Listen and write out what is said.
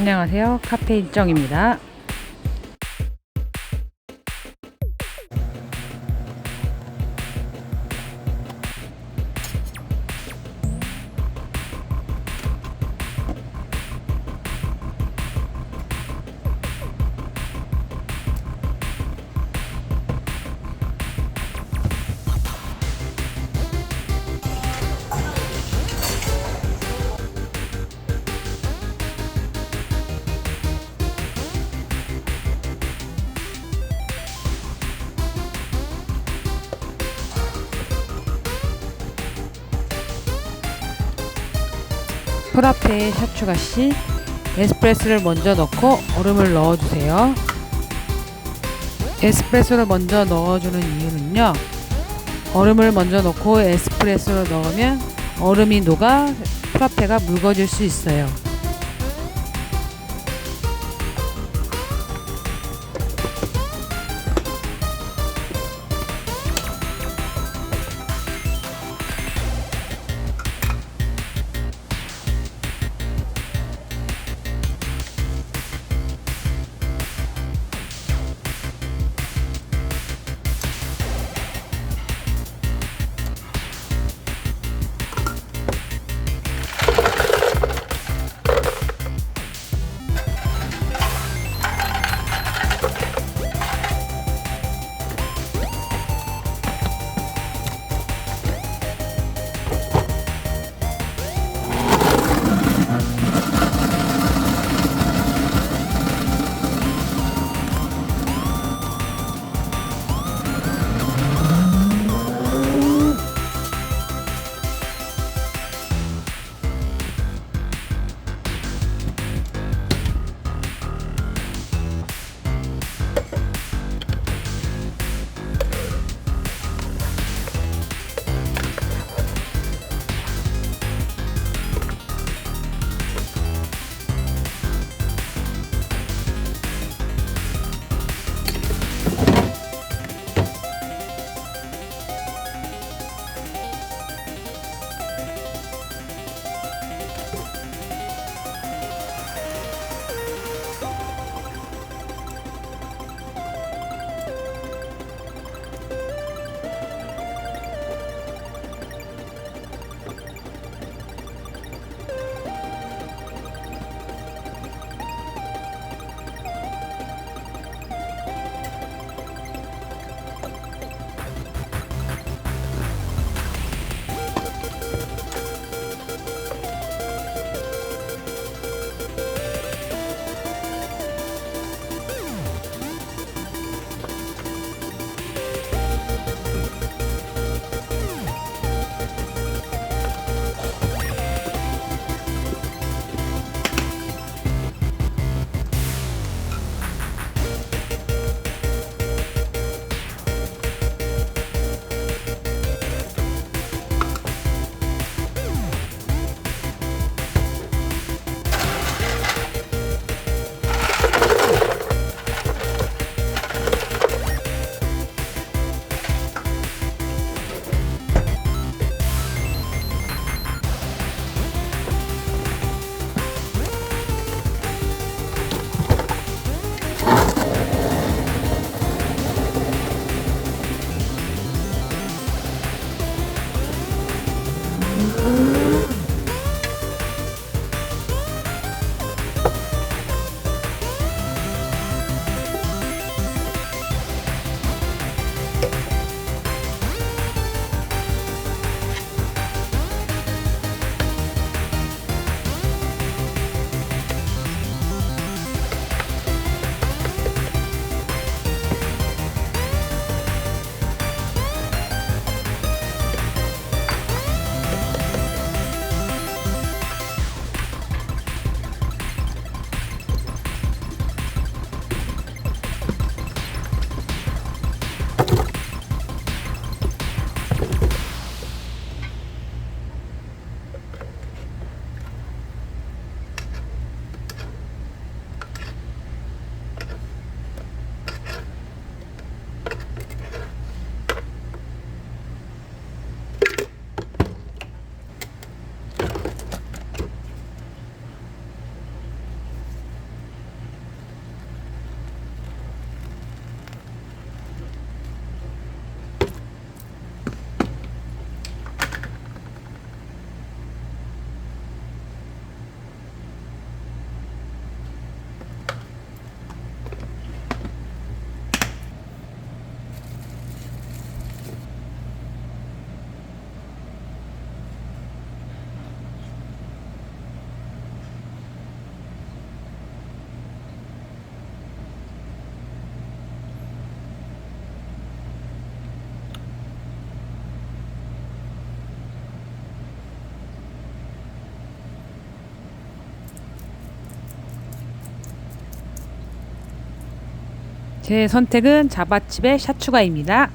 안녕하세요. 카페 일정입니다. 프라페 샤추가 씨 에스프레소를 먼저 넣고 얼음을 넣어주세요. 에스프레소를 먼저 넣어주는 이유는요. 얼음을 먼저 넣고 에스프레소를 넣으면 얼음이 녹아 프라페가 묽어질 수 있어요. 제 선택은 자바칩의 샷추가입니다.